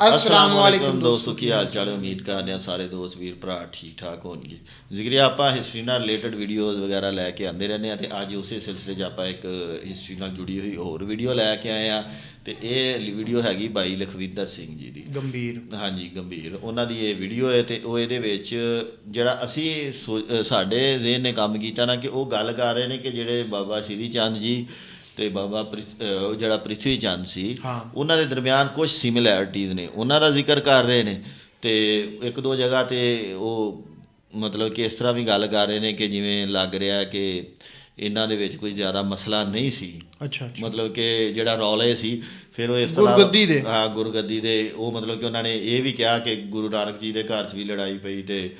ਅਸਲਾਮ ਵਾਲੇਕੁਮ ਦੋਸਤੋ ਕੀ ਹਾਲ ਚਾਲ ਹੈ ਉਮੀਦ ਕਰਦੇ ਹਾਂ ਸਾਰੇ ਦੋਸਤ ਵੀਰ ਭਰਾ ਠੀਕ ਠਾਕ ਹੋਣਗੇ ਜ਼ਿਕਰੀਆ ਆਪਾਂ ਹਿਸਟਰੀ ਨਾਲ ਰਿਲੇਟਡ ਵੀਡੀਓਜ਼ ਵਗੈਰਾ ਲੈ ਕੇ ਆਉਂਦੇ ਰਹਿੰਦੇ ਆ ਤੇ ਅੱਜ ਉਸੇ ਸਿਲਸਿਲੇ 'ਚ ਆਪਾਂ ਇੱਕ ਹਿਸਟਰੀ ਨਾਲ ਜੁੜੀ ਹੋਈ ਹੋਰ ਵੀਡੀਓ ਲੈ ਕੇ ਆਏ ਆ ਤੇ ਇਹ ਵੀਡੀਓ ਹੈਗੀ ਬਾਈ ਲਖਵਿੰਦਰ ਸਿੰਘ ਜੀ ਦੀ ਗੰਭੀਰ ਹਾਂਜੀ ਗੰਭੀਰ ਉਹਨਾਂ ਦੀ ਇਹ ਵੀਡੀਓ ਹੈ ਤੇ ਉਹ ਇਹਦੇ ਵਿੱਚ ਜਿਹੜਾ ਅਸੀਂ ਸਾਡੇ ਜ਼ਿਹਨ ਨੇ ਕੰਮ ਕੀਤਾ ਨਾ ਕਿ ਉਹ ਗੱਲ ਕਰ ਰਹੇ ਨੇ ਕਿ ਜਿਹੜੇ ਬਾਬਾ ਸ਼੍ਰੀ ਚੰਦ ਜੀ ਤੇ ਬਾਬਾ ਜਿਹੜਾ ਪ੍ਰਿਥਵੀ ਚੰਦ ਸੀ। ਉਹਨਾਂ ਦੇ ਦਰਮਿਆਨ ਕੁਝ ਸਿਮਿਲੈਰਿਟੀਆਂ ਨੇ ਉਹਨਾਂ ਦਾ ਜ਼ਿਕਰ ਕਰ ਰਹੇ ਨੇ ਤੇ ਇੱਕ ਦੋ ਜਗ੍ਹਾ ਤੇ ਉਹ ਮਤਲਬ ਕਿ ਇਸ ਤਰ੍ਹਾਂ ਵੀ ਗੱਲ ਕਰ ਰਹੇ ਨੇ ਕਿ ਜਿਵੇਂ ਲੱਗ ਰਿਹਾ ਕਿ ਇਹਨਾਂ ਦੇ ਵਿੱਚ ਕੋਈ ਜ਼ਿਆਦਾ ਮਸਲਾ ਨਹੀਂ ਸੀ ਅੱਛਾ ਅੱਛਾ ਮਤਲਬ ਕਿ ਜਿਹੜਾ ਰੌਲੇ ਸੀ ਫਿਰ ਉਹ ਇਸ ਤਰ੍ਹਾਂ ਗੁਰਗੱਦੀ ਦੇ। ਹਾਂ ਗੁਰਗੱਦੀ ਦੇ ਉਹ ਮਤਲਬ ਕਿ ਉਹਨਾਂ ਨੇ ਇਹ ਵੀ ਕਿਹਾ ਕਿ ਗੁਰੂ ਨਾਨਕ ਜੀ ਦੇ ਘਰ 'ਚ ਵੀ ਲੜਾਈ ਪਈ ਤੇ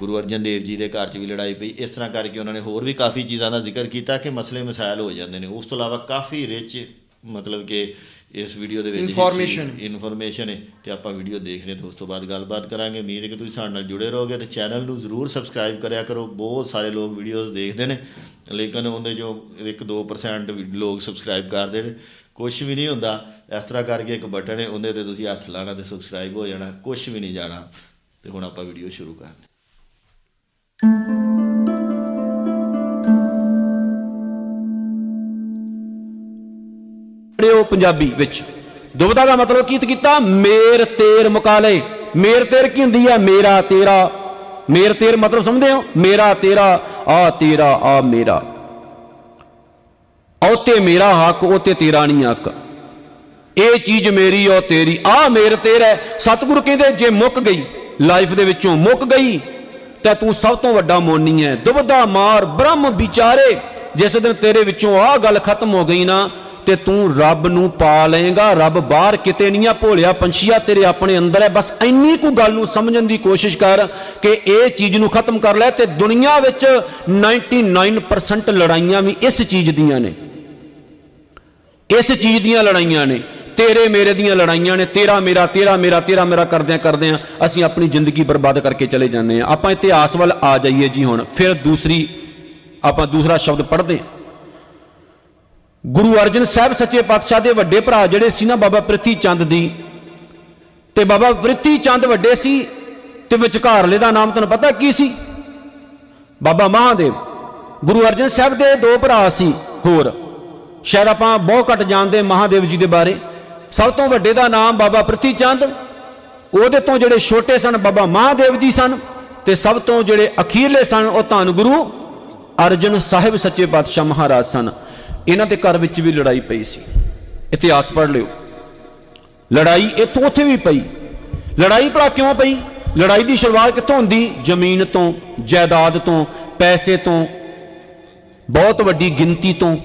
ਗੁਰੂ ਅਰਜਨ ਦੇਵ ਜੀ ਦੇ ਘਰ 'ਚ ਵੀ ਲੜਾਈ ਪਈ। ਇਸ ਤਰ੍ਹਾਂ ਕਰਕੇ ਉਹਨਾਂ ਨੇ ਹੋਰ ਵੀ ਕਾਫੀ ਚੀਜ਼ਾਂ ਦਾ ਜ਼ਿਕਰ ਕੀਤਾ ਕਿ ਮਸਲੇ ਮਸਾਇਲ ਹੋ ਜਾਂਦੇ ਨੇ। ਉਸ ਤੋਂ ਇਲਾਵਾ ਕਾਫੀ ਰਿਚ ਮਤਲਬ ਕਿ ਇਸ ਵੀਡੀਓ ਦੇ ਵਿੱਚ Information। ਇਨਫੋਰਮੇਸ਼ਨ ਹੈ ਤੇ ਆਪਾਂ ਵੀਡੀਓ ਦੇਖ ਰਹੇ ਤੇ ਉਸ ਤੋਂ ਬਾਅਦ ਗੱਲਬਾਤ ਕਰਾਂਗੇ। ਉਮੀਦ ਹੈ ਕਿ ਤੁਸੀਂ ਸਾਡੇ ਨਾਲ ਜੁੜੇ ਰਹੋਗੇ ਤੇ ਚੈਨਲ ਨੂੰ ਜ਼ਰੂਰ ਸਬਸਕ੍ਰਾਈਬ ਕਰਿਆ ਕਰੋ। ਬਹੁਤ ਸਾਰੇ ਲੋਕ ਵੀਡੀਓਜ਼ ਦੇਖਦੇ ਨੇ ਲੇਕਿਨ ਉਹਦੇ ਜੋ 1-2% ਵੀ ਲੋਕ ਸਬਸਕ੍ਰਾਈਬ ਕਰਦੇ ਨੇ। ਕੁਝ ਵੀ ਨਹੀਂ ਹੁੰਦਾ। ਇਸ ਤਰ੍ਹਾਂ ਕਰਕੇ ਇੱਕ ਬਟਨ ਹੈ ਉਹਦੇ ਤੇ ਤੁਸੀਂ ਹੱਥ ਲਾਣਾ ਤੇ ਸਬਸਕ੍ਰਾਈਬ ਹੋ ਜਾਣਾ। ਕੁਝ ਵੀ ਨਹੀਂ ਜਾਣਾ। ਤੇ ਹੁਣ ਆਪਾਂ ਵੀਡੀਓ ਸ਼ੁਰੂ ਕਰਦੇ ਪੜਿਓ ਪੰਜਾਬੀ ਵਿੱਚ। ਦੁਬਦਾ ਦਾ ਮਤਲਬ ਕੀ ਕੀਤਾ? ਮੇਰ ਤੇਰ ਮੁਕਾਲੇ। ਮੇਰ ਤੇਰ ਕੀ ਹੁੰਦੀ ਹੈ ਮੇਰਾ ਤੇਰਾ। ਮੇਰ ਤੇਰ ਮਤਲਬ ਸਮਝਦੇ ਹੋ? ਮੇਰਾ ਤੇਰਾ, ਆ ਤੇਰਾ, ਆ ਮੇਰਾ। ਉਹ ਤੇ ਮੇਰਾ ਹੱਕ ਉਹ ਤੇ ਤੇਰਾ ਨਹੀਂ ਹੱਕ। ਇਹ ਚੀਜ਼ ਮੇਰੀ ਉਹ ਤੇਰੀ। ਆ ਮੇਰ ਤੇਰ ਹੈ। ਸਤਿਗੁਰੂ ਕਹਿੰਦੇ, ਜੇ ਮੁੱਕ ਗਈ, ਲਾਈਫ ਦੇ ਵਿੱਚੋਂ ਮੁੱਕ ਗਈ ਤਾਂ ਤੂੰ ਸਭ ਤੋਂ ਵੱਡਾ ਮੋਨੀ ਹੈ ਦੁਬਦਾ ਮਾਰ ਬ੍ਰਹਮ ਵਿਚਾਰੇ। ਜਿਸ ਦਿਨ ਤੇਰੇ ਵਿੱਚੋਂ ਆਹ ਗੱਲ ਖਤਮ ਹੋ ਗਈ ਨਾ, ਤੇ ਤੂੰ ਰੱਬ ਨੂੰ ਪਾ ਲਏਗਾ। ਰੱਬ ਬਾਹਰ ਕਿਤੇ ਨਹੀਂ ਆ, ਭੋਲਿਆ ਪੰਛੀਆ ਤੇਰੇ ਆਪਣੇ ਅੰਦਰ ਹੈ ਬਸ ਇੰਨੀ ਕੁ ਗੱਲ ਨੂੰ ਸਮਝਣ ਦੀ ਕੋਸ਼ਿਸ਼ ਕਰ ਕਿ ਇਹ ਚੀਜ਼ ਨੂੰ ਖਤਮ ਕਰ ਲੈ ਤੇ ਦੁਨੀਆ ਵਿੱਚ 99% ਲੜਾਈਆਂ ਵੀ ਇਸ ਚੀਜ਼ ਦੀਆਂ ਨੇ। ਇਸ ਚੀਜ਼ ਦੀਆਂ ਲੜਾਈਆਂ ਨੇ। ਤੇਰੇ ਮੇਰੇ ਦੀਆਂ ਲੜਾਈਆਂ ਨੇ, ਤੇਰਾ ਮੇਰਾ ਤੇਰਾ ਮੇਰਾ ਤੇਰਾ ਮੇਰਾ ਕਰਦਿਆਂ ਕਰਦਿਆਂ ਅਸੀਂ ਆਪਣੀ ਜ਼ਿੰਦਗੀ ਬਰਬਾਦ ਕਰਕੇ ਚਲੇ ਜਾਂਦੇ ਆ ਆਪਾਂ ਇਤਿਹਾਸ ਵੱਲ ਆ ਜਾਈਏ ਜੀ ਹੁਣ। ਫਿਰ ਦੂਸਰੀ, ਆਪਾਂ ਦੂਸਰਾ ਸ਼ਬਦ ਪੜ੍ਹਦੇ ਹਾਂ। ਗੁਰੂ ਅਰਜਨ ਸਾਹਿਬ ਸੱਚੇ ਪਾਤਸ਼ਾਹ ਦੇ ਵੱਡੇ ਭਰਾ ਜਿਹੜੇ ਸੀ ਨਾ ਬਾਬਾ ਪ੍ਰਿਥੀ ਚੰਦ ਦੀ, ਤੇ ਬਾਬਾ ਪ੍ਰਿਥੀ ਚੰਦ ਵੱਡੇ ਸੀ ਤੇ ਵਿਚਕਾਰਲੇ ਦਾ ਨਾਮ ਤੁਹਾਨੂੰ ਪਤਾ ਕੀ ਸੀ? ਬਾਬਾ ਮਹਾਦੇਵ। ਗੁਰੂ ਅਰਜਨ ਸਾਹਿਬ ਦੇ ਦੋ ਭਰਾ ਸੀ ਹੋਰ। ਸ਼ਾਇਦ ਆਪਾਂ ਬਹੁਤ ਘੱਟ ਜਾਣਦੇ ਮਹਾਦੇਵ ਜੀ ਦੇ ਬਾਰੇ। ਸਭ ਤੋਂ ਵੱਡੇ ਦਾ ਨਾਮ ਬਾਬਾ ਪ੍ਰਿਥੀ ਚੰਦ। ਉਹਦੇ ਤੋਂ ਜਿਹੜੇ ਛੋਟੇ ਸਨ ਬਾਬਾ ਮਹਾਦੇਵ ਜੀ ਸਨ ਤੇ ਸਭ ਤੋਂ ਜਿਹੜੇ ਅਖੀਰਲੇ ਸਨ ਉਹ ਧੰਨ ਗੁਰੂ ਅਰਜਨ ਸਾਹਿਬ ਸੱਚੇ ਪਾਤਸ਼ਾਹ ਮਹਾਰਾਜ ਸਨ। ਇਹਨਾਂ ਦੇ ਘਰ ਵਿੱਚ ਵੀ ਲੜਾਈ ਪਈ ਸੀ। ਇਤਿਹਾਸ ਪੜ੍ਹ ਲਿਓ। ਲੜਾਈ ਇੱਥੋਂ ਉੱਥੇ ਵੀ ਪਈ। ਲੜਾਈ ਭਲਾ ਕਿਉਂ ਪਈ? ਲੜਾਈ ਦੀ ਸ਼ੁਰੂਆਤ ਕਿੱਥੋਂ ਹੁੰਦੀ? ਜ਼ਮੀਨ ਤੋਂ, ਜਾਇਦਾਦ ਤੋਂ, ਪੈਸੇ ਤੋਂ, ਬਹੁਤ ਵੱਡੀ ਗਿਣਤੀ ਤੋਂ।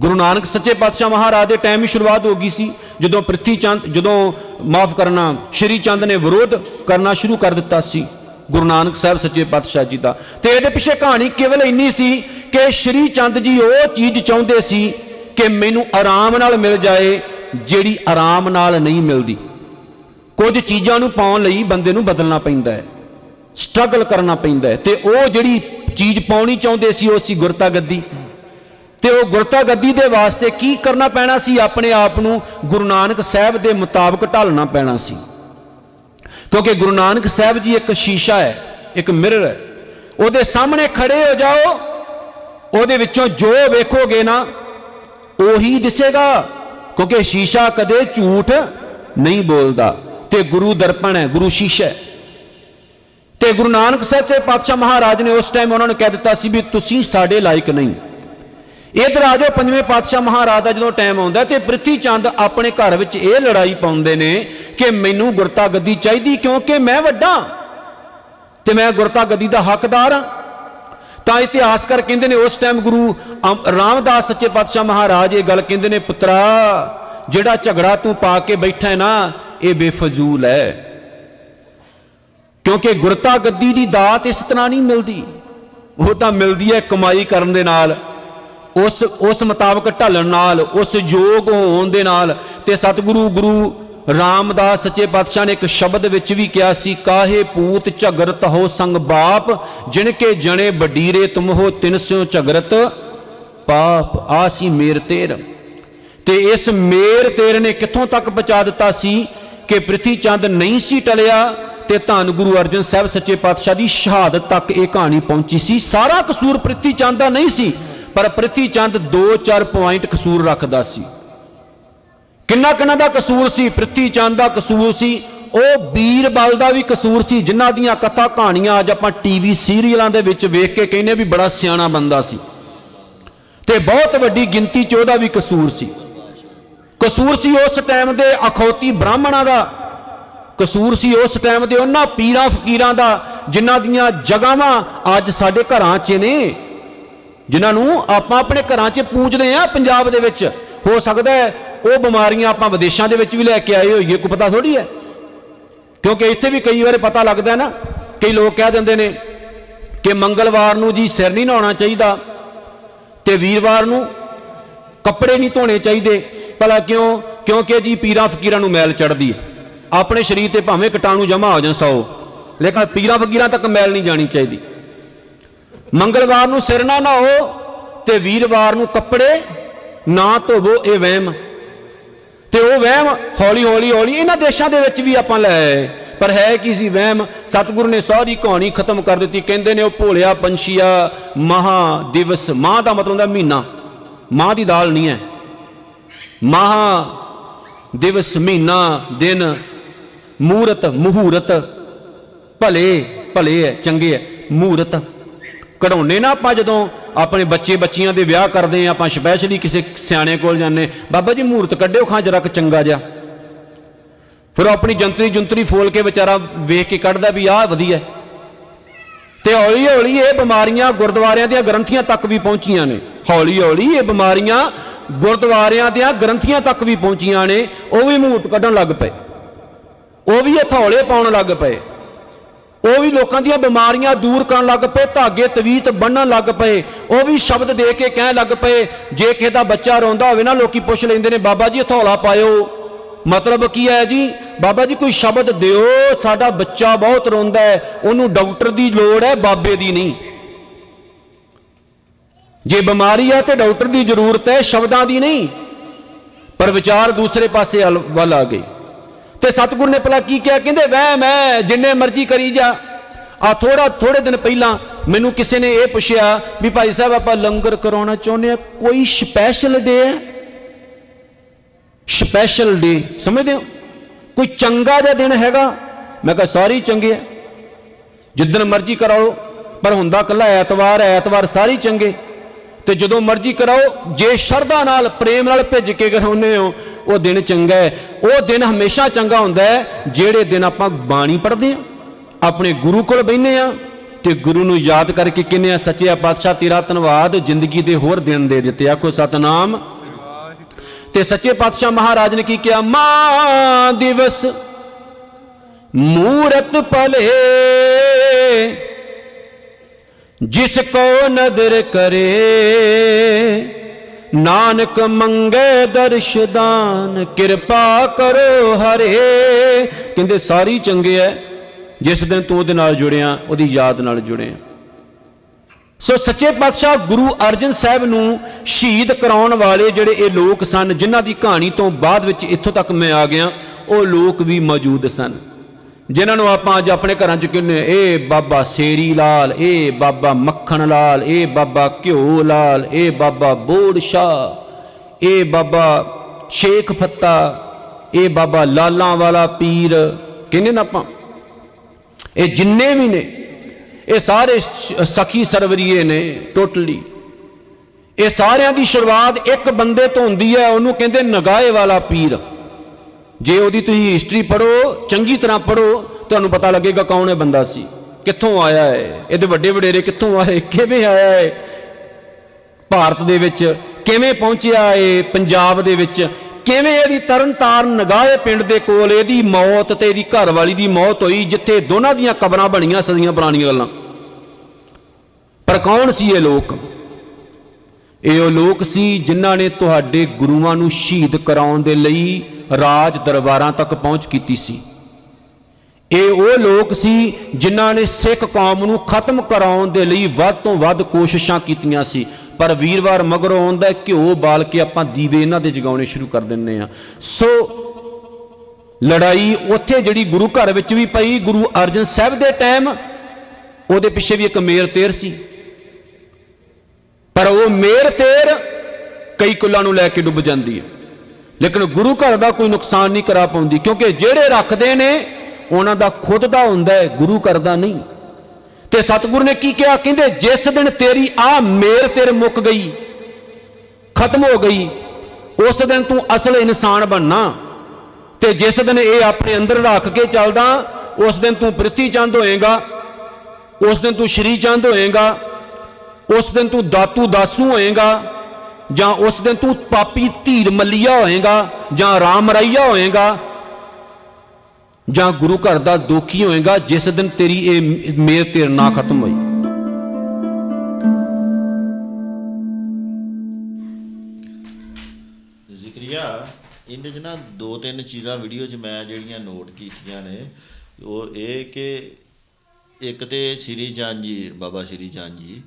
ਗੁਰੂ ਨਾਨਕ ਸੱਚੇ ਪਾਤਸ਼ਾਹ ਮਹਾਰਾਜ ਦੇ ਟਾਈਮ ਹੀ ਸ਼ੁਰੂਆਤ ਹੋ ਗਈ ਸੀ, ਜਦੋਂ ਪ੍ਰਿਥੀ ਚੰਦ, ਜਦੋਂ ਮਾਫ ਕਰਨਾ, ਸ਼੍ਰੀ ਚੰਦ ਨੇ ਵਿਰੋਧ ਕਰਨਾ ਸ਼ੁਰੂ ਕਰ ਦਿੱਤਾ ਸੀ, ਗੁਰੂ ਨਾਨਕ ਸਾਹਿਬ ਸੱਚੇ ਪਾਤਸ਼ਾਹ ਜੀ ਦਾ। ਤੇ ਇਹਦੇ ਪਿੱਛੇ ਕਹਾਣੀ ਕੇਵਲ ਇੰਨੀ ਸੀ ਕਿ ਸ਼੍ਰੀ ਚੰਦ ਜੀ ਉਹ ਚੀਜ਼ ਚਾਹੁੰਦੇ ਸੀ ਕਿ ਮੈਨੂੰ ਆਰਾਮ ਨਾਲ ਮਿਲ ਜਾਏ, ਜਿਹੜੀ ਆਰਾਮ ਨਾਲ ਨਹੀਂ ਮਿਲਦੀ। ਕੁਝ ਚੀਜ਼ਾਂ ਨੂੰ ਪਾਉਣ ਲਈ ਬੰਦੇ ਨੂੰ ਬਦਲਣਾ ਪੈਂਦਾ ਹੈ ਸਟਰਗਲ ਕਰਨਾ ਪੈਂਦਾ ਹੈ। ਤੇ ਉਹ ਜਿਹੜੀ ਚੀਜ਼ ਪਾਉਣੀ ਚਾਹੁੰਦੇ ਸੀ, ਉਹ ਸੀ ਗੁਰਤਾ ਗੱਦੀ। ਤੇ ਉਹ ਗੁਰਤਾ ਗੱਦੀ ਦੇ ਵਾਸਤੇ ਕੀ ਕਰਨਾ ਪੈਣਾ ਸੀ? ਆਪਣੇ ਆਪ ਨੂੰ ਗੁਰੂ ਨਾਨਕ ਸਾਹਿਬ ਦੇ ਮੁਤਾਬਕ ਢਾਲਣਾ ਪੈਣਾ ਸੀ। ਕਿਉਂਕਿ ਗੁਰੂ ਨਾਨਕ ਸਾਹਿਬ ਜੀ ਇੱਕ ਸ਼ੀਸ਼ਾ ਹੈ, ਇੱਕ ਮਿਰਰ ਹੈ। ਉਹਦੇ ਸਾਹਮਣੇ ਖੜੇ ਹੋ ਜਾਓ, ਉਹਦੇ ਵਿੱਚੋਂ ਜੋ ਵੇਖੋਗੇ ਨਾ, ਉਹੀ ਦਿਸੇਗਾ। ਕਿਉਂਕਿ ਸ਼ੀਸ਼ਾ ਕਦੇ ਝੂਠ ਨਹੀਂ ਬੋਲਦਾ। ਤੇ ਗੁਰੂ ਦਰਪਣ ਹੈ, ਗੁਰੂ ਸ਼ੀਸ਼ਾ ਹੈ। ਤੇ ਗੁਰੂ ਨਾਨਕ ਸਾਹਿਬ ਸੇ ਪਾਤਸ਼ਾਹ ਮਹਾਰਾਜ ਨੇ ਉਸ ਟਾਈਮ ਉਹਨਾਂ ਨੂੰ ਕਹਿ ਦਿੱਤਾ ਸੀ ਵੀ ਤੁਸੀਂ ਸਾਡੇ ਲਾਇਕ ਨਹੀਂ। ਇਧਰ ਆ ਜਾਓ, ਪੰਜਵੇਂ ਪਾਤਸ਼ਾਹ ਮਹਾਰਾਜ ਦਾ ਜਦੋਂ ਟਾਈਮ ਆਉਂਦਾ ਤੇ ਪ੍ਰਿਥੀ ਚੰਦ ਆਪਣੇ ਘਰ ਵਿੱਚ ਇਹ ਲੜਾਈ ਪਾਉਂਦੇ ਨੇ ਕਿ ਮੈਨੂੰ ਗੁਰਤਾ ਗੱਦੀ ਚਾਹੀਦੀ ਕਿਉਂਕਿ ਮੈਂ ਵੱਡਾ ਤੇ ਮੈਂ ਗੁਰਤਾ ਗੱਦੀ ਦਾ ਹੱਕਦਾਰ ਹਾਂ। ਤਾਂ ਇਤਿਹਾਸਕਾਰ ਕਹਿੰਦੇ ਨੇ ਉਸ ਟਾਈਮ ਗੁਰੂ ਅਮ- ਰਾਮਦਾਸ ਸੱਚੇ ਪਾਤਸ਼ਾਹ ਮਹਾਰਾਜ ਇਹ ਗੱਲ ਕਹਿੰਦੇ ਨੇ, ਪੁੱਤਰਾ, ਜਿਹੜਾ ਝਗੜਾ ਤੂੰ ਪਾ ਕੇ ਬੈਠਾ ਨਾ, ਇਹ ਬੇਫਜ਼ੂਲ ਹੈ। ਕਿਉਂਕਿ ਗੁਰਤਾ ਗੱਦੀ ਦੀ ਦਾਤ ਇਸ ਤਰ੍ਹਾਂ ਨਹੀਂ ਮਿਲਦੀ। ਉਹ ਤਾਂ ਮਿਲਦੀ ਹੈ ਕਮਾਈ ਕਰਨ ਦੇ ਨਾਲ। ਉਸ ਉਸ ਮੁਤਾਬਕ ਢਲਣ ਨਾਲ, ਉਸ ਯੋਗ ਹੋਣ ਦੇ ਨਾਲ ਤੇ ਸਤਿਗੁਰੂ ਗੁਰੂ ਰਾਮਦਾਸ ਸੱਚੇ ਪਾਤਸ਼ਾਹ ਨੇ ਇੱਕ ਸ਼ਬਦ ਵਿੱਚ ਵੀ ਕਿਹਾ ਸੀ, ਕਾਹੇ ਪੂਤ ਝਗਰਤ ਹੋ ਸੰਗ ਬਾਪ ਜਿਨ ਕੇ ਜਣੇ ਬਡੀਰੇ ਤੁਮ ਹੋ ਤਿਨ ਸਿਓ ਝਗਰਤ ਪਾਪ, ਆਸੀ ਮੇਰ ਤੇਰ। ਤੇ ਇਸ ਮੇਰ ਤੇਰ ਨੇ ਕਿੱਥੋਂ ਤੱਕ ਪਹੁੰਚਾ ਦਿੱਤਾ ਸੀ ਕਿ ਪ੍ਰਿਥੀ ਚੰਦ ਨਹੀਂ ਸੀ ਟਲਿਆ ਤੇ ਧੰਨ ਗੁਰੂ ਅਰਜਨ ਸਾਹਿਬ ਸੱਚੇ ਪਾਤਸ਼ਾਹ ਦੀ ਸ਼ਹਾਦਤ ਤੱਕ ਇਹ ਕਹਾਣੀ ਪਹੁੰਚੀ ਸੀ। ਸਾਰਾ ਕਸੂਰ ਪ੍ਰਿਥੀ ਚੰਦ ਦਾ ਨਹੀਂ ਸੀ। ਪਰ ਪ੍ਰਿਥੀ ਚੰਦ 2-4 ਪੁਆਇੰਟ ਕਸੂਰ ਰੱਖਦਾ ਸੀ। ਕਿੰਨਾ ਕਿੰਨਾ ਦਾ ਕਸੂਰ ਸੀ? ਪ੍ਰਿਥੀ ਚੰਦ ਦਾ ਕਸੂਰ ਸੀ। ਉਹ ਬੀਰਬਲ ਦਾ ਵੀ ਕਸੂਰ ਸੀ, ਜਿਨ੍ਹਾਂ ਦੀਆਂ ਕਥਾ ਕਹਾਣੀਆਂ ਅੱਜ ਆਪਾਂ ਟੀਵੀ ਸੀਰੀਅਲਾਂ ਦੇ ਵਿੱਚ ਵੇਖ ਕੇ ਕਹਿੰਦੇ ਵੀ ਬੜਾ ਸਿਆਣਾ ਬੰਦਾ ਸੀ। ਤੇ ਬਹੁਤ ਵੱਡੀ ਗਿਣਤੀ 'ਚ ਉਹਦਾ ਵੀ ਕਸੂਰ ਸੀ। ਕਸੂਰ ਸੀ ਉਸ ਟਾਈਮ ਦੇ ਅਖੌਤੀ ਬ੍ਰਾਹਮਣਾਂ ਦਾ। ਕਸੂਰ ਸੀ ਉਸ ਟਾਈਮ ਦੇ ਉਹਨਾਂ ਪੀਰਾਂ ਫਕੀਰਾਂ ਦਾ, ਜਿਨ੍ਹਾਂ ਦੀਆਂ ਜਗਾਵਾਂ ਅੱਜ ਸਾਡੇ ਘਰਾਂ 'ਚ ਨੇ। ਜਿਨ੍ਹਾਂ ਨੂੰ ਆਪਾਂ ਆਪਣੇ ਘਰਾਂ 'ਚ ਪੂਜਦੇ ਆ ਪੰਜਾਬ ਦੇ ਵਿੱਚ। ਹੋ ਸਕਦਾ ਹੈ ਉਹ ਬਿਮਾਰੀਆਂ ਆਪਾਂ ਵਿਦੇਸ਼ਾਂ ਦੇ ਵਿੱਚ ਵੀ ਲੈ ਕੇ ਆਏ ਹੋਈਏ, ਕੋਈ ਪਤਾ ਥੋੜੀ ਹੈ? ਕਿਉਂਕਿ ਇੱਥੇ ਵੀ ਕਈ ਵਾਰ ਪਤਾ ਲੱਗਦਾ ਨਾ, ਕਈ ਲੋਕ ਕਹਿ ਦਿੰਦੇ ਨੇ ਕਿ ਮੰਗਲਵਾਰ ਨੂੰ ਜੀ ਸਿਰ ਨਹੀਂ ਨਹਾਉਣਾ ਚਾਹੀਦਾ ਤੇ ਵੀਰਵਾਰ ਨੂੰ ਕੱਪੜੇ ਨਹੀਂ ਧੋਣੇ ਚਾਹੀਦੇ। ਭਲਾ ਕਿਉਂ? ਕਿਉਂਕਿ ਜੀ ਪੀਰਾਂ ਫਕੀਰਾਂ ਨੂੰ ਮੈਲ ਚੜਦੀ ਹੈ। ਆਪਣੇ ਸਰੀਰ ਤੇ ਭਾਵੇਂ ਕੀਟਾਣੂ ਜਮਾ ਹੋ ਜਾਣ ਸੌ, ਲੇਕਿਨ ਪੀਰਾਂ ਫਕੀਰਾਂ ਤੱਕ ਮੈਲ ਨਹੀਂ ਜਾਣੀ ਚਾਹੀਦੀ। ਮੰਗਲਵਾਰ ਨੂੰ ਸਿਰ ਨਾ ਨਹਾਓ ਤੇ ਵੀਰਵਾਰ ਨੂੰ ਕੱਪੜੇ, ਨਾ ਧੋਵੋ ਇਹ ਵਹਿਮ। ਤੇ ਉਹ ਵਹਿਮ ਹੌਲੀ ਹੌਲੀ ਹੌਲੀ ਇਹਨਾਂ ਦੇਸ਼ਾਂ ਦੇ ਵਿੱਚ ਵੀ ਆਪਾਂ ਲੈ ਆਏ। ਪਰ ਹੈ ਕੀ ਸੀ ਵਹਿਮ? ਸਤਿਗੁਰੂ ਨੇ ਸਾਰੀ ਕਹਾਣੀ ਖਤਮ ਕਰ ਦਿੱਤੀ। ਕਹਿੰਦੇ ਨੇ ਉਹ ਭੋਲਿਆ ਪੰਛੀਆ ਮਹਾ ਦਿਵਸ। ਮਾਹ ਦਾ ਮਤਲਬ ਹੁੰਦਾ ਮਹੀਨਾ। ਮਾਹ ਦੀ ਦਾਲ ਨਹੀਂ ਹੈ। ਮਹਾ ਦਿਵਸ, ਮਹੀਨਾ, ਦਿਨ, ਮੂਰਤ, ਮਹੂਰਤ। ਭਲੇ ਭਲੇ ਹੈ, ਚੰਗੇ ਹੈ। ਮਹੂਰਤ। ਕਢਾਉਣੇ ਨਾ ਆਪਾਂ ਜਦੋਂ ਆਪਣੇ ਬੱਚੇ ਬੱਚੀਆਂ ਦੇ ਵਿਆਹ ਕਰਦੇ ਆ ਆਪਾਂ ਸਪੈਸ਼ਲੀ ਕਿਸੇ ਸਿਆਣੇ ਕੋਲ ਜਾਂਦੇ ਬਾਬਾ ਜੀ ਮਹੂਰਤ ਕੱਢਿਓ ਖਾਂ ਜਰਾ ਕੁ ਚੰਗਾ ਜਿਹਾ। ਫਿਰ ਉਹ ਆਪਣੀ ਜੰਤਰੀ ਜੁੰਤਰੀ ਫੋਲ ਕੇ ਵਿਚਾਰਾ ਵੇਖ ਕੇ ਕੱਢਦਾ ਵੀ ਆਹ ਵਧੀਆ ਹੈ। ਤੇ ਹੌਲੀ ਹੌਲੀ ਇਹ ਬਿਮਾਰੀਆਂ ਗੁਰਦੁਆਰਿਆਂ ਦੀਆਂ ਗ੍ਰੰਥੀਆਂ ਤੱਕ ਵੀ ਪਹੁੰਚੀਆਂ ਨੇ। ਹੌਲੀ ਹੌਲੀ ਇਹ ਬਿਮਾਰੀਆਂ ਗੁਰਦੁਆਰਿਆਂ ਦੀਆਂ ਗ੍ਰੰਥੀਆਂ ਤੱਕ ਵੀ ਪਹੁੰਚੀਆਂ ਨੇ, ਉਹ ਵੀ ਮੂਰਤ ਕੱਢਣ ਲੱਗ ਪਏ। ਉਹ ਵੀ ਹਥੌਲੇ ਪਾਉਣ ਲੱਗ ਪਏ। ਉਹ ਵੀ ਲੋਕਾਂ ਦੀਆਂ ਬਿਮਾਰੀਆਂ ਦੂਰ ਕਰਨ ਲੱਗ ਪਏ, ਧਾਗੇ ਤਵੀਤ ਬੰਨਣ ਲੱਗ ਪਏ, ਉਹ ਵੀ ਸ਼ਬਦ ਦੇ ਕੇ ਕਹਿਣ ਲੱਗ ਪਏ, ਜੇ ਕਿਸੇ ਦਾ ਬੱਚਾ ਰੋਂਦਾ ਹੋਵੇ ਨਾ, ਲੋਕੀ ਪੁੱਛ ਲੈਂਦੇ ਨੇ, ਬਾਬਾ ਜੀ ਹਥੌਲਾ ਪਾਇਓ। ਮਤਲਬ ਕੀ ਹੈ ਜੀ? ਬਾਬਾ ਜੀ, ਕੋਈ ਸ਼ਬਦ ਦਿਓ, ਸਾਡਾ ਬੱਚਾ ਬਹੁਤ ਰੋਂਦਾ ਹੈ, ਉਹਨੂੰ ਡਾਕਟਰ ਦੀ ਲੋੜ ਹੈ, ਬਾਬੇ ਦੀ ਨਹੀਂ। ਜੇ ਬਿਮਾਰੀ ਹੈ ਤੇ ਡਾਕਟਰ ਦੀ ਜ਼ਰੂਰਤ ਹੈ, ਸ਼ਬਦਾਂ ਦੀ ਨਹੀਂ। ਪਰ ਵਿਚਾਰ ਦੂਸਰੇ ਪਾਸੇ ਵੱਲ- ਵੱਲ ਆ ਗਈ ਤੇ ਸਤਿਗੁਰ ਨੇ ਭਲਾ ਕੀ ਕਿਹਾ? ਕਹਿੰਦੇ ਵਹਿ ਮੈਂ ਜਿੰਨੇ ਮਰਜ਼ੀ ਕਰੀ ਜਾ। ਆ ਥੋੜਾ ਥੋੜੇ ਦਿਨ ਪਹਿਲਾਂ ਮੈਨੂੰ ਕਿਸੇ ਨੇ ਇਹ ਪੁੱਛਿਆ ਵੀ ਭਾਈ ਸਾਹਿਬ ਆਪਾਂ ਲੰਗਰ ਕਰਾਉਣਾ ਚਾਹੁੰਦੇ ਆ ਕੋਈ ਸਪੈਸ਼ਲ ਡੇ ਹੈ? ਸਪੈਸ਼ਲ ਡੇ ਸਮਝਦੇ ਹੋ? ਕੋਈ ਚੰਗਾ ਜਿਹਾ ਦਿਨ ਹੈਗਾ? ਮੈਂ ਕਿਹਾ ਸਾਰੇ ਚੰਗੇ ਆ ਜਿੱਦਣ ਮਰਜ਼ੀ ਕਰਾਓ ਪਰ ਹੁੰਦਾ ਕੱਲਾ ਐਤਵਾਰ ਹੈ, ਐਤਵਾਰ ਸਾਰੇ ਚੰਗੇ। ਤੇ ਜਦੋਂ ਮਰਜ਼ੀ ਕਰਾਓ, ਜੇ ਸ਼ਰਧਾ ਨਾਲ, ਪ੍ਰੇਮ ਨਾਲ ਭਿੱਜ ਕੇ ਕਰਾਉਂਦੇ ਹੋ, ਉਹ ਦਿਨ ਚੰਗਾ ਹੈ। ਉਹ ਦਿਨ ਹਮੇਸ਼ਾ ਚੰਗਾ ਹੁੰਦਾ ਹੈ, ਜਿਹੜੇ ਦਿਨ ਆਪਾਂ ਬਾਣੀ ਪੜ੍ਹਦੇ ਹਾਂ, ਆਪਣੇ ਗੁਰੂ ਕੋਲ ਬੈਠਨੇ ਆ ਤੇ ਗੁਰੂ ਨੂੰ ਯਾਦ ਕਰਕੇ ਕਿੰਨੇ ਆ ਸੱਚੇ ਪਾਤਸ਼ਾਹ, ਤੇਰਾ ਧੰਨਵਾਦ, ਜ਼ਿੰਦਗੀ ਦੇ ਹੋਰ ਦਿਨ ਦੇ ਦਿੱਤੇ। ਆਖੋ ਸਤਨਾਮ। ਤੇ ਸੱਚੇ ਪਾਤਸ਼ਾਹ ਮਹਾਰਾਜ ਨੇ ਕੀ ਕਿਹਾ? ਮਾਂ ਦਿਵਸ, ਮੂਰਤ ਭਲੇ ਜਿਸ ਕੋ ਨਦਰ ਕਰੇ, ਨਾਨਕ ਮੰਗੇ ਦਰਸ਼ਦਾਨ ਕਿਰਪਾ ਕਰੋ ਹਰੇ। ਕਹਿੰਦੇ ਸਾਰੀ ਚੰਗੇ ਐ, ਜਿਸ ਦਿਨ ਤੂੰ ਉਹਦੇ ਨਾਲ ਜੁੜਿਆ, ਉਹਦੀ ਯਾਦ ਨਾਲ ਜੁੜਿਆ। ਸੋ ਸੱਚੇ ਪਾਤਸ਼ਾਹ ਗੁਰੂ ਅਰਜਨ ਸਾਹਿਬ ਨੂੰ ਸ਼ਹੀਦ ਕਰਾਉਣ ਵਾਲੇ ਜਿਹੜੇ ਇਹ ਲੋਕ ਸਨ, ਜਿਨ੍ਹਾਂ ਦੀ ਕਹਾਣੀ ਤੋਂ ਬਾਅਦ ਵਿੱਚ ਇੱਥੋਂ ਤੱਕ ਮੈਂ ਆ ਗਿਆ, ਉਹ ਲੋਕ ਵੀ ਮੌਜੂਦ ਸਨ। ਜਿਨ੍ਹਾਂ ਨੂੰ ਆਪਾਂ ਅੱਜ ਆਪਣੇ ਘਰਾਂ 'ਚ ਕਹਿੰਦੇ ਇਹ ਬਾਬਾ ਸੇਰੀ ਲਾਲ, ਇਹ ਬਾਬਾ ਮੱਖਣ ਲਾਲ, ਇਹ ਬਾਬਾ ਘਿਓ ਲਾਲ, ਇਹ ਬਾਬਾ ਬੋੜ ਸ਼ਾਹ, ਇਹ ਬਾਬਾ ਸ਼ੇਖ ਫੱਤਾ, ਇਹ ਬਾਬਾ ਲਾਲਾਂ ਵਾਲਾ ਪੀਰ ਕਹਿੰਦੇ ਨਾ ਆਪਾਂ? ਇਹ ਜਿੰਨੇ ਵੀ ਨੇ, ਇਹ ਸਾਰੇ ਸਖੀ ਸਰਵਰੀਏ ਨੇ ਟੋਟਲੀ। ਇਹ ਸਾਰਿਆਂ ਦੀ ਸ਼ੁਰੂਆਤ ਇੱਕ ਬੰਦੇ ਤੋਂ ਹੁੰਦੀ ਹੈ, ਉਹਨੂੰ ਕਹਿੰਦੇ ਨਗਾਏ ਵਾਲਾ ਪੀਰ। ਜੇ ਉਹਦੀ ਤੁਸੀਂ ਹਿਸਟਰੀ ਪੜੋ ਚੰਗੀ ਤਰ੍ਹਾਂ ਪੜੋ ਤੁਹਾਨੂੰ ਪਤਾ ਲੱਗੇਗਾ ਕੌਣ ਇਹ ਬੰਦਾ ਸੀ, ਕਿੱਥੋਂ ਆਇਆ ਹੈ, ਇਹਦੇ ਵੱਡੇ ਵਡੇਰੇ ਕਿੱਥੋਂ ਆਏ, ਕਿਵੇਂ ਆਇਆ ਹੈ, ਭਾਰਤ ਦੇ ਵਿੱਚ ਕਿਵੇਂ ਪਹੁੰਚਿਆ ਏ ਪੰਜਾਬ ਦੇ ਵਿੱਚ, ਕਿਵੇਂ ਇਹਦੀ ਤਰਨਤਾਰਨ ਨਗਾਹੇ ਪਿੰਡ ਦੇ ਕੋਲ ਇਹਦੀ ਮੌਤ ਤੇ ਇਹਦੀ ਘਰਵਾਲੀ ਦੀ ਮੌਤ ਹੋਈ, ਜਿੱਥੇ ਦੋਨਾਂ ਦੀਆਂ ਕਬਰਾਂ ਬਣੀਆਂ ਸਦੀਆਂ ਪੁਰਾਣੀਆਂ ਗੱਲਾਂ। ਪਰ ਕੌਣ ਸੀ ਇਹ ਲੋਕ? ਇਹ ਉਹ ਲੋਕ ਸੀ ਜਿਨ੍ਹਾਂ ਨੇ ਤੁਹਾਡੇ ਗੁਰੂਆਂ ਨੂੰ ਸ਼ਹੀਦ ਕਰਾਉਣ ਦੇ ਲਈ ਰਾਜ ਦਰਬਾਰਾਂ ਤੱਕ ਪਹੁੰਚ ਕੀਤੀ ਸੀ। ਇਹ ਉਹ ਲੋਕ ਸੀ ਜਿਨ੍ਹਾਂ ਨੇ ਸਿੱਖ ਕੌਮ ਨੂੰ ਖਤਮ ਕਰਾਉਣ ਦੇ ਲਈ ਵੱਧ ਤੋਂ ਵੱਧ ਕੋਸ਼ਿਸ਼ਾਂ ਕੀਤੀਆਂ ਸੀ। ਪਰ ਵੀਰਵਾਰ ਮਗਰੋਂ ਆਉਂਦਾ ਘਿਓ ਬਾਲ ਕੇ ਆਪਾਂ ਦੀਵੇ ਇਹਨਾਂ ਦੇ ਜਗਾਉਣੇ ਸ਼ੁਰੂ ਕਰ ਦਿੰਨੇ ਆ ਸੋ, ਲੜਾਈ ਉੱਥੇ ਜਿਹੜੀ ਗੁਰੂ ਘਰ ਵਿੱਚ ਵੀ ਪਈ, ਗੁਰੂ ਅਰਜਨ ਸਾਹਿਬ ਦੇ ਟਾਈਮ, ਉਹਦੇ ਪਿੱਛੇ ਵੀ ਇੱਕ ਮੇਰ ਤੇਰ ਸੀ। ਪਰ ਉਹ ਮੇਰ ਤੇਰ ਕਈ ਕੁੱਲਾਂ ਨੂੰ ਲੈ ਕੇ ਡੁੱਬ ਜਾਂਦੀ ਹੈ। ਲੇਕਿਨ ਗੁਰੂ ਘਰ ਦਾ ਕੋਈ ਨੁਕਸਾਨ ਨਹੀਂ ਕਰਾ ਪਾਉਂਦੀ, ਕਿਉਂਕਿ ਜਿਹੜੇ ਰੱਖਦੇ ਨੇ, ਉਹਨਾਂ ਦਾ ਖੁਦ ਦਾ ਹੁੰਦਾ ਹੈ, ਗੁਰੂ ਘਰ ਦਾ ਨਹੀਂ। ਤੇ ਸਤਿਗੁਰੂ ਨੇ ਕੀ ਕਿਹਾ? ਕਹਿੰਦੇ, ਜਿਸ ਦਿਨ ਤੇਰੀ ਆ ਮੇਰ ਤੇਰੇ ਮੁੱਕ ਗਈ, ਖਤਮ ਹੋ ਗਈ, ਉਸ ਦਿਨ ਤੂੰ ਅਸਲ ਇਨਸਾਨ ਬਣਨਾ। ਤੇ ਜਿਸ ਦਿਨ ਇਹ ਆਪਣੇ ਅੰਦਰ ਰੱਖ ਕੇ ਚੱਲਦਾ, ਉਸ ਦਿਨ ਤੂੰ ਪ੍ਰਿਥੀ ਚੰਦ ਹੋਏਗਾ, ਉਸ ਦਿਨ ਤੂੰ ਸ਼੍ਰੀ ਚੰਦ ਹੋਏਗਾ, ਉਸ ਦਿਨ ਤੂੰ ਦਾਤੂ ਦਾਸੂ ਹੋਏਗਾ। ਜਾਂ ਉਸ ਦਿਨ ਤੂੰ ਪਾਪੀ ਧੀਰ ਮੱਲੀਆ ਹੋਏਗਾ, ਜਾਂ ਰਾਮ ਰਈਆ ਹੋਏਗਾ, ਜਾਂ ਗੁਰੂ ਘਰ ਦਾ ਦੋਖੀ ਹੋਏਗਾ, ਜਿਸ ਦਿਨ ਤੇਰੀ ਇਹ ਮੇਰ ਤੇਰ ਨਾ ਖਤਮ ਹੋਈ। ਜ਼ਿਕਰੀਆ, ਇਹਦੇ 'ਚ ਨਾ ਦੋ ਤਿੰਨ ਚੀਜ਼ਾਂ ਵੀਡੀਓ 'ਚ ਮੈਂ ਜਿਹੜੀਆਂ ਨੋਟ ਕੀਤੀਆਂ ਨੇ, ਉਹ ਇਹ ਕਿ ਇੱਕ ਤੇ ਸ਼੍ਰੀ ਚੰਦ ਜੀ, ਬਾਬਾ ਸ਼੍ਰੀ ਚੰਦ ਜੀ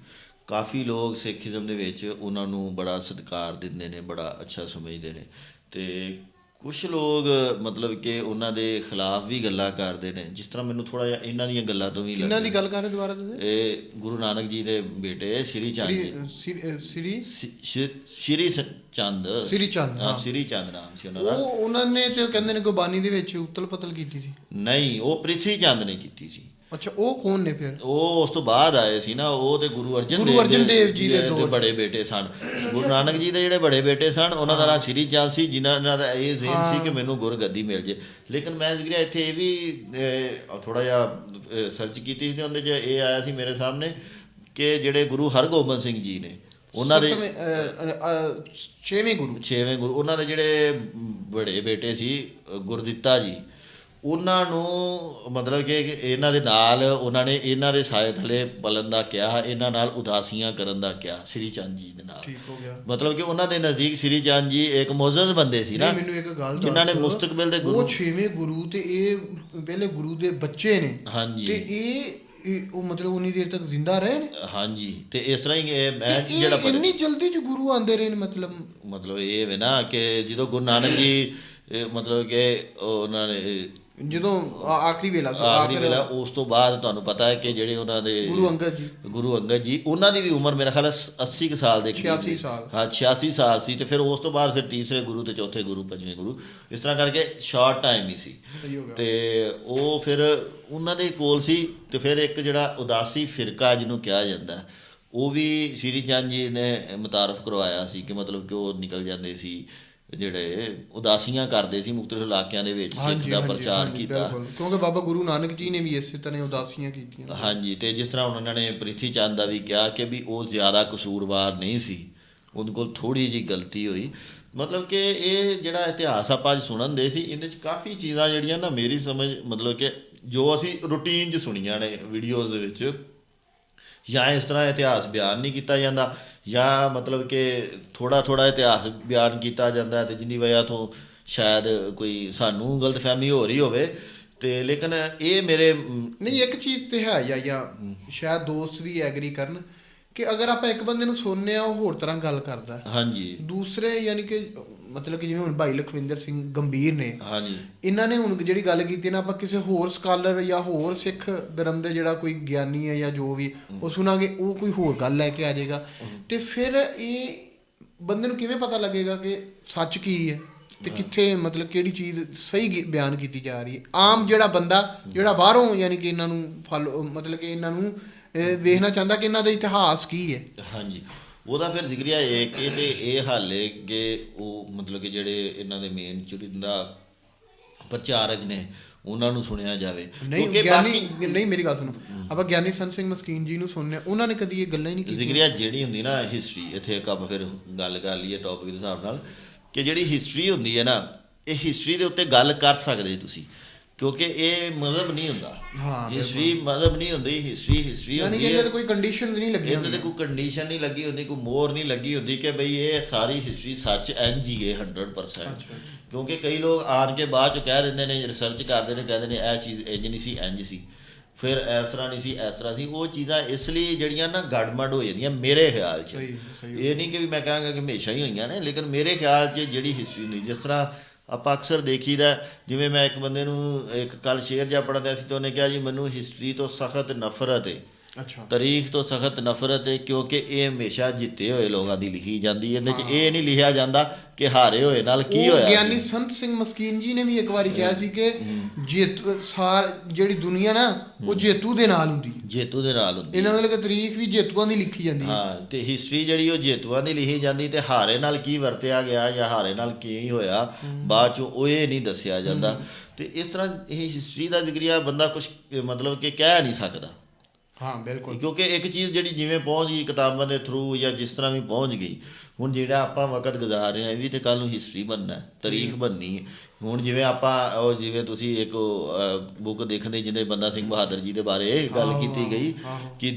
ਕਾਫੀ ਲੋਕ ਸਿੱਖੀਜ਼ਮ ਦੇ ਵਿੱਚ ਉਹਨਾਂ ਨੂੰ ਬੜਾ ਸਤਿਕਾਰ ਦਿੰਦੇ ਨੇ ਬੜਾ ਅੱਛਾ ਸਮਝਦੇ ਨੇ ਤੇ ਕੁਝ ਲੋਕ ਮਤਲਬ ਕਿ ਉਹਨਾਂ ਦੇ ਖਿਲਾਫ ਵੀ ਗੱਲਾਂ ਕਰਦੇ ਨੇ ਜਿਸ ਤਰ੍ਹਾਂ ਮੈਨੂੰ ਥੋੜਾ ਜਿਹਾ ਇਹਨਾਂ ਦੀਆਂ ਗੱਲਾਂ ਤੋਂ ਵੀ ਕਿੰਨਾਂ ਦੀ ਲੱਗਦਾ। ਗੱਲ ਕਰ ਰਹੇ ਦੁਬਾਰਾ ਤੁਸੀਂ? ਇਹ ਗੁਰੂ ਨਾਨਕ ਜੀ ਦੇ ਬੇਟੇ ਸ਼੍ਰੀ ਚੰਦ ਜੀ। ਸ੍ਰੀ- ਸ੍ਰੀ ਚੰਦ। ਸ਼੍ਰੀ ਚੰਦ, ਹਾਂ। ਸ਼੍ਰੀ ਚੰਦ ਨਾਮ ਸੀ ਉਹਨਾਂ ਉਹ ਦਾ ਉਹਨਾਂ ਨੇ ਤੇ ਕਹਿੰਦੇ ਨੇ ਗੁਰਬਾਣੀ ਦੇ ਵਿੱਚ ਉਤਲ ਪਤਲ ਕੀਤੀ ਸੀ। ਨਹੀਂ ਉਹ ਪ੍ਰਿਥਵੀ ਚੰਦ ਨੇ ਕੀਤੀ ਸੀ। ਅੱਛਾ ਉਹ ਕੌਣ ਨੇ ਫਿਰ? ਉਹ ਉਸ ਤੋਂ ਬਾਅਦ ਆਏ ਸੀ ਨਾ ਉਹ ਤੇ ਗੁਰੂ ਅਰਜਨ ਗੁਰੂ ਅਰਜਨ ਦੇਵ ਜੀ ਦੇ 'ਚ। ਬੜੇ ਬੇਟੇ ਸਨ। ਗੁਰੂ ਨਾਨਕ ਜੀ ਦੇ ਜਿਹੜੇ ਬੜੇ ਬੇਟੇ ਸਨ ਉਹਨਾਂ ਦਾ ਨਾਂ ਸ਼੍ਰੀ ਚੰਦ ਸੀ ਜਿਨ੍ਹਾਂ ਦਾ ਇਹ ਜ਼ੇਨ ਸੀ ਕਿ ਮੈਨੂੰ ਗੁਰਗੱਦੀ ਮਿਲ ਜੇ। ਲੇਕਿਨ ਮੈਂ ਜ਼ਿਕਰਿਆ ਇੱਥੇ ਇਹ ਵੀ ਥੋੜਾ ਜਿਹਾ ਸਰਚ ਕੀਤੀ ਸੀ ਤੇ ਉਹਦੇ 'ਚ ਇਹ ਆਇਆ ਸੀ ਮੇਰੇ ਸਾਹਮਣੇ ਕਿ ਜਿਹੜੇ ਗੁਰੂ ਹਰਗੋਬਿੰਦ ਸਿੰਘ ਜੀ ਨੇ ਉਹਨਾਂ ਦੇ ਛੇਵੇਂ ਗੁਰੂ। ਛੇਵੇਂ ਗੁਰੂ ਉਹਨਾਂ ਦੇ ਜਿਹੜੇ ਬੜੇ ਬੇਟੇ ਸੀ ਗੁਰਦਿੱਤਾ ਜੀ ਉਹਨਾਂ ਨੂੰ ਮਤਲਬ ਕਿ ਇਹਨਾਂ ਦੇ ਨਾਲ ਉਹਨਾਂ ਨੇ ਇਹਨਾਂ ਦੇ ਸਾਏ ਥਲੇ ਪਲਣ ਦਾ ਕਿਹਾ ਇਹਨਾਂ ਨਾਲ ਉਦਾਸੀਆਂ ਕਰਨ ਦਾ ਕਿਹਾ ਸ੍ਰੀ ਚੰਦ ਜੀ ਦੇ ਨਾਲ। ਠੀਕ ਹੋ ਗਿਆ। ਮਤਲਬ ਕਿ ਉਹਨਾਂ ਦੇ ਨਜ਼ਦੀਕ ਸ੍ਰੀ ਚੰਦ ਜੀ ਇੱਕ ਮੌਜੂਦ ਬੰਦੇ ਸੀ ਨਾ। ਮੈਨੂੰ ਇੱਕ ਗੱਲ ਦੱਸ। ਜਿਨ੍ਹਾਂ ਨੇ ਮੁਸਤਕਬਲ ਦੇ ਗੁਰੂ ਉਹ ਛੇਵੇਂ ਗੁਰੂ ਤੇ ਇਹ ਪਹਿਲੇ ਗੁਰੂ ਦੇ ਬੱਚੇ ਨੇ। ਹਾਂਜੀ। ਤੇ ਇਹ ਉਹ ਮਤਲਬ ਉਨੀ ਦੇਰ ਤੱਕ ਜ਼ਿੰਦਾ ਰਹੇ ਨੇ? ਹਾਂਜੀ। ਤੇ ਇਸ ਤਰ੍ਹਾਂ ਹੀ ਇਹ ਜਿਹੜਾ ਪੜ੍ਹਿਆ- ਇੰਨੀ ਜਲਦੀ ਜੋ ਗੁਰੂ ਆਂਦੇ ਰਹੇ ਨੇ ਮਤਲਬ? ਮਤਲਬ ਇਹ ਵੇ ਨਾ ਕਿ ਜਦੋਂ ਗੁਰੂ ਨਾਨਕ ਜੀ ਮਤਲਬ ਕਿ ਉਹ ਉਹਨਾਂ ਨੇ ਜਦੋਂ ਆਖਰੀ ਵੇਲਾ ਸੀ ਆਖਰੀ ਵੇਲਾ ਉਸ ਤੋਂ ਬਾਅਦ ਤੁਹਾਨੂੰ ਪਤਾ ਹੈ ਕਿ ਜਿਹੜੇ ਉਹਨਾਂ ਦੇ ਗੁਰੂ ਅੰਗਦ ਜੀ ਗੁਰੂ ਅੰਗਦ ਜੀ ਉਹਨਾਂ ਦੀ ਵੀ ਉਮਰ ਮੇਰਾ ਖਿਆਲ ਹੈ 80 ਕੁ ਸਾਲ ਦੇ ਕਰੀਬ 86 ਸੀ। ਸਾਲ। ਹਾਂ 86 ਸਾਲ ਸੀ ਤੇ ਫਿਰ ਉਸ ਤੋਂ ਬਾਅਦ ਫਿਰ ਤੀਸਰੇ ਗੁਰੂ ਤੇ ਚੌਥੇ ਗੁਰੂ ਪੰਜਵੇਂ ਗੁਰੂ ਇਸ ਤਰ੍ਹਾਂ ਕਰਕੇ ਸ਼ਾਰਟ ਟਾਈਮ ਹੀ ਸੀ ਤੇ ਉਹ ਫਿਰ ਉਹਨਾਂ ਦੇ ਕੋਲ ਸੀ ਤੇ ਫਿਰ ਇੱਕ ਜਿਹੜਾ ਉਦਾਸੀ ਫਿਰਕਾ ਜਿਹਨੂੰ ਕਿਹਾ ਜਾਂਦਾ ਉਹ ਵੀ ਸ੍ਰੀ ਚੰਦ ਜੀ ਨੇ ਮੁਤਾਰਫ ਕਰਵਾਇਆ ਸੀ ਕਿ ਮਤਲਬ ਕਿ ਉਹ ਨਿਕਲ ਜਾਂਦੇ ਸੀ ਜਿਹੜੇ ਉਦਾਸੀਆਂ ਕਰਦੇ ਸੀ ਮੁਖਤਲਿਫ ਇਲਾਕਿਆਂ ਦੇ ਵਿੱਚ ਸਿੱਖ ਦਾ ਪ੍ਰਚਾਰ ਕੀਤਾ। ਕਿਉਂਕਿ ਬਾਬਾ ਗੁਰੂ ਨਾਨਕ ਜੀ ਨੇ ਵੀ ਇਸੇ ਤਰ੍ਹਾਂ ਉਦਾਸੀਆਂ ਕੀਤੀਆਂ। ਹਾਂਜੀ ਤੇ ਜਿਸ ਤਰ੍ਹਾਂ ਉਹਨਾਂ ਨੇ ਪ੍ਰਿਥੀ ਚੰਦ ਦਾ ਵੀ ਕਿਹਾ ਕਿ ਵੀ ਉਹ ਜ਼ਿਆਦਾ ਕਸੂਰਵਾਰ ਨਹੀਂ ਸੀ ਉਹਦੇ ਕੋਲ ਥੋੜੀ ਜੀ ਗਲਤੀ ਹੋਈ। ਮਤਲਬ ਕਿ ਇਹ ਜਿਹੜਾ ਇਤਿਹਾਸ ਆਪਾਂ ਅੱਜ ਸੁਣਨ ਦੇ ਸੀ ਇਹਦੇ ਚ ਕਾਫੀ ਚੀਜ਼ਾਂ ਜਿਹੜੀਆਂ ਨਾ ਮੇਰੀ ਸਮਝ ਮਤਲਬ ਕਿ ਜੋ ਅਸੀਂ ਰੂਟੀਨ 'ਚ ਸੁਣੀਆਂ ਨੇ ਵੀਡੀਓਜ਼ ਦੇ ਵਿੱਚ ਜਾਂ ਇਸ ਤਰ੍ਹਾਂ ਇਤਿਹਾਸ ਬਿਆਨ ਨਹੀਂ ਕੀਤਾ ਜਾਂਦਾ। ਜਾਂ ਮਤਲਬ ਕਿ ਥੋੜਾ ਥੋੜਾ ਇਤਿਹਾਸ ਬਿਆਨ ਕੀਤਾ ਜਾਂਦਾ ਹੈ ਤੇ ਜਿੰਨੀ ਵਜ੍ਹਾ ਤੋਂ ਸ਼ਾਇਦ ਕੋਈ ਸਾਨੂੰ ਗਲਤਫਹਿਮੀ ਹੋ ਰਹੀ ਹੋਵੇ ਤੇ ਲੇਕਿਨ ਇਹ ਮੇਰੇ ਨਹੀਂ ਇੱਕ ਚੀਜ਼ ਤੇ ਹੈ ਜਾਂ ਜਾਂ ਸ਼ਾਇਦ ਦੋਸਤ ਵੀ ਐਗਰੀ ਕਰਨ ਕਿ ਅਗਰ ਆਪਾਂ ਇੱਕ ਬੰਦੇ ਨੂੰ ਸੁਣਨੇ ਆ ਉਹ ਹੋਰ ਤਰ੍ਹਾਂ ਗੱਲ ਕਰਦਾ। ਹਾਂਜੀ ਦੂਸਰੇ ਯਾਨੀ ਕਿ ਮਤਲਬ ਕਿ ਜਿਵੇਂ ਹੁਣ ਭਾਈ ਲਖਵਿੰਦਰ ਸਿੰਘ ਗੰਭੀਰ ਨੇ ਹਾਂਜੀ। ਇਹਨਾਂ ਨੇ ਹੁਣ ਜਿਹੜੀ ਗੱਲ ਕੀਤੀ ਨਾ ਆਪਾਂ ਕਿਸੇ ਹੋਰ ਸਕਾਲਰ ਜਾਂ ਹੋਰ ਸਿੱਖ ਧਰਮ ਦੇ ਜਿਹੜਾ ਕੋਈ ਗਿਆਨੀ ਹੈ ਜਾਂ ਜੋ ਵੀ ਉਹ ਸੁਣਾਂਗੇ ਉਹ ਕੋਈ ਹੋਰ ਗੱਲ ਲੈ ਕੇ ਆ ਜਾਏਗਾ। ਤੇ ਫਿਰ ਇਹ ਬੰਦੇ ਨੂੰ ਕਿਵੇਂ ਪਤਾ ਲੱਗੇਗਾ ਕਿ ਸੱਚ ਕੀ ਹੈ? ਤੇ ਕਿੱਥੇ ਮਤਲਬ ਕਿਹੜੀ ਚੀਜ਼ ਸਹੀ ਬਿਆਨ ਕੀਤੀ ਜਾ ਰਹੀ ਹੈ? ਆਮ ਜਿਹੜਾ ਬੰਦਾ ਜਿਹੜਾ ਬਾਹਰੋਂ ਯਾਨੀ ਕਿ ਇਹਨਾਂ ਨੂੰ ਫਾਲੋ ਮਤਲਬ ਕਿ ਇਹਨਾਂ ਨੂੰ ਵੇਖਣਾ ਚਾਹੁੰਦਾ ਕਿ ਇਹਨਾਂ ਦਾ ਇਤਿਹਾਸ ਕੀ ਹੈ? ਹਾਂਜੀ। ਉਹਦਾ ਫਿਰ ਜ਼ਿਕਰੀਆ ਇਹ ਕਿ ਤੇ ਇਹ ਹਾਲੇ ਕਿ ਉਹ ਮਤਲਬ ਕਿ ਜਿਹੜੇ ਇਹਨਾਂ ਦੇ ਮੇਨ ਚੁਰਿੰਦਾ ਪ੍ਰਚਾਰਕ ਨੇ ਉਹਨਾਂ ਨੂੰ ਸੁਣਿਆ ਜਾਵੇ। ਨਹੀਂ ਗਿਆਨੀ ਨਹੀਂ ਮੇਰੀ ਗੱਲ ਸੁਣੋ। ਆਪਾਂ ਗਿਆਨੀ ਸੰਤ ਸਿੰਘ ਮਸਕੀਨ ਜੀ ਨੂੰ ਸੁਣਨੇ ਉਹਨਾਂ ਨੇ ਕਦੀ ਇਹ ਗੱਲਾਂ ਹੀ ਨਹੀਂ ਕੀਤੀਆਂ। ਜ਼ਿਕਰੀਆ ਜਿਹੜੀ ਹੁੰਦੀ ਨਾ ਹਿਸਟਰੀ ਇੱਥੇ ਇੱਕ ਆਪਾਂ ਫਿਰ ਗੱਲ ਕਰ ਲਈਏ ਟੌਪਿਕ ਦੇ ਹਿਸਾਬ ਨਾਲ ਕਿ ਜਿਹੜੀ ਹਿਸਟਰੀ ਹੁੰਦੀ ਹੈ ਨਾ ਇਹ ਹਿਸਟਰੀ ਦੇ ਉੱਤੇ ਗੱਲ ਕਰ ਸਕਦੇ ਤੁਸੀਂ। ਕਿਉਂਕਿ ਇਹ ਮਤਲਬ ਨਹੀਂ ਹੁੰਦਾ। ਹਾਂ, ਹਿਸਟਰੀ ਮਤਲਬ ਨਹੀਂ ਹੁੰਦੀ ਹਿਸਟਰੀ ਹਿਸਟਰੀ ਯਾਨੀ ਕਿ ਹੁੰਦੀ ਹੈ ਤੇ ਕੋਈ ਕੰਡੀਸ਼ਨਸ ਨਹੀਂ ਲੱਗੀਆਂ ਇਹਦੇ ਤੇ ਕੋਈ ਕੰਡੀਸ਼ਨ ਨਹੀਂ ਲੱਗੀ ਹੁੰਦੀ ਕੋਈ ਮੋਹਰ ਨਹੀਂ ਲੱਗੀ ਹੁੰਦੀ ਕਿ ਬਈ ਇਹ ਸਾਰੀ ਹਿਸਟਰੀ ਸੱਚ ਇੰਜ ਹੀ ਹੈ 100% ਕਿਉਂਕਿ ਕਈ ਲੋਕ ਆਣ ਕੇ ਬਾਅਦ ਚ ਕਹਿ ਦਿੰਦੇ ਨੇ ਰਿਸਰਚ ਕਰਦੇ ਨੇ ਕਹਿੰਦੇ ਨੇ ਇਹ ਚੀਜ਼ ਇੰਜ ਨਹੀਂ ਸੀ ਇੰਜ ਸੀ। ਫਿਰ ਇਸ ਤਰ੍ਹਾਂ ਨਹੀਂ ਸੀ ਇਸ ਤਰ੍ਹਾਂ ਸੀ। ਉਹ ਚੀਜ਼ਾਂ ਇਸ ਲਈ ਜਿਹੜੀਆਂ ਨਾ ਗੜਮੜ ਹੋ ਜਾਂਦੀਆਂ ਮੇਰੇ ਖਿਆਲ 'ਚ। ਇਹ ਨਹੀਂ ਕਿ ਵੀ ਮੈਂ ਕਹਾਂਗਾ ਕਿ ਹਮੇਸ਼ਾ ਹੀ ਹੋਈਆਂ ਨੇ ਲੇਕਿਨ ਮੇਰੇ ਖਿਆਲ 'ਚ ਜਿਹੜੀ ਹਿਸਟਰੀ ਹੁੰਦੀ ਜਿਸ ਤਰ੍ਹਾਂ ਆਪਾਂ ਅਕਸਰ ਦੇਖੀਦਾ ਜਿਵੇਂ ਮੈਂ ਇੱਕ ਬੰਦੇ ਨੂੰ, ਇੱਕ ਕੱਲ ਸ਼ੇਅਰ ਜਿਹਾ ਪੜ੍ਹਦਾ ਸੀ ਤੇ ਉਹਨੇ ਕਿਹਾ ਜੀ, ਮੈਨੂੰ ਹਿਸਟਰੀ ਤੋਂ ਸਖਤ ਨਫ਼ਰਤ ਹੈ ਅੱਛਾ। ਤਾਰੀਖ ਤੋਂ ਸਖਤ ਨਫ਼ਰਤ ਹੈ ਕਿਉਂਕਿ ਇਹ ਹਮੇਸ਼ਾ ਜਿੱਤੇ ਹੋਏ ਲੋਕਾਂ ਦੀ ਲਿਖੀ ਜਾਂਦੀ ਹੈ। ਇਹਦੇ 'ਚ ਇਹ ਨਹੀਂ ਲਿਖਿਆ ਜਾਂਦਾ ਕਿ ਹਾਰੇ ਹੋਏ ਨਾਲ ਕੀ ਹੋਇਆ ਗਿਆਨੀ ਸੰਤ ਸਿੰਘ ਮਸਕੀਨ ਜੀ ਨੇ ਵੀ ਇੱਕ ਵਾਰੀ ਕਿਹਾ ਸੀ ਕਿ ਜੇਤੂ ਸਾਰ ਜਿਹੜੀ ਦੁਨੀਆ ਨਾ ਉਹ ਜੇਤੂ ਦੇ ਨਾਲ ਹੁੰਦੀ ਜੇਤੂ ਦੇ ਨਾਲ ਹੁੰਦੀ ਇਹਨਾਂ ਮਤਲਬ ਕਿ ਤਾਰੀਖ ਵੀ ਜੇਤੂਆਂ ਦੀ ਲਿਖੀ ਜਾਂਦੀ ਹੈ। ਹਾਂ ਤੇ ਹਿਸਟਰੀ ਜਿਹੜੀ ਉਹ ਜੇਤੂਆਂ ਦੀ ਲਿਖੀ ਜਾਂਦੀ ਤੇ ਹਾਰੇ ਨਾਲ ਕੀ ਵਰਤਿਆ ਗਿਆ ਜਾਂ ਹਾਰੇ ਨਾਲ ਕੀ ਹੋਇਆ ਬਾਅਦ ਚ ਉਹ ਇਹ ਨਹੀਂ ਦੱਸਿਆ ਜਾਂਦਾ। ਤੇ ਇਸ ਤਰ੍ਹਾਂ ਇਹ ਹਿਸਟਰੀ ਦਾ ਜ਼ਿਕਰੀਆ ਬੰਦਾ ਕੁਝ ਮਤਲਬ ਕਿ ਕਹਿ ਨਹੀਂ ਸਕਦਾ। ਹਾਂ ਬਿਲਕੁਲ। ਕਿਉਂਕਿ ਇੱਕ ਚੀਜ਼ ਜਿਹੜੀ ਜਿਵੇਂ ਪਹੁੰਚ ਗਈ ਕਿਤਾਬਾਂ ਦੇ ਥਰੂ ਜਾਂ ਜਿਸ ਤਰ੍ਹਾਂ ਵੀ ਪਹੁੰਚ ਗਈ ਹੁਣ ਜਿਹੜਾ ਆਪਾਂ ਵਕਤ ਗੁਜ਼ਾਰ ਰਹੇ ਹਾਂ ਇਹ ਵੀ ਤੇ ਕੱਲ ਨੂੰ ਹਿਸਟਰੀ ਬਣਨਾ ਹੈ ਤਾਰੀਖ ਬਣਨੀ ਹੈ। ਹੁਣ ਜਿਵੇਂ ਆਪਾਂ ਉਹ ਜਿਵੇਂ ਤੁਸੀਂ ਇੱਕ ਬੁੱਕ ਦੇਖਦੇ ਜਿਹਦੇ ਬੰਦਾ ਸਿੰਘ ਬਹਾਦਰ ਜੀ ਦੇ ਬਾਰੇ ਗੱਲ ਕੀਤੀ ਗਈ ਕਿ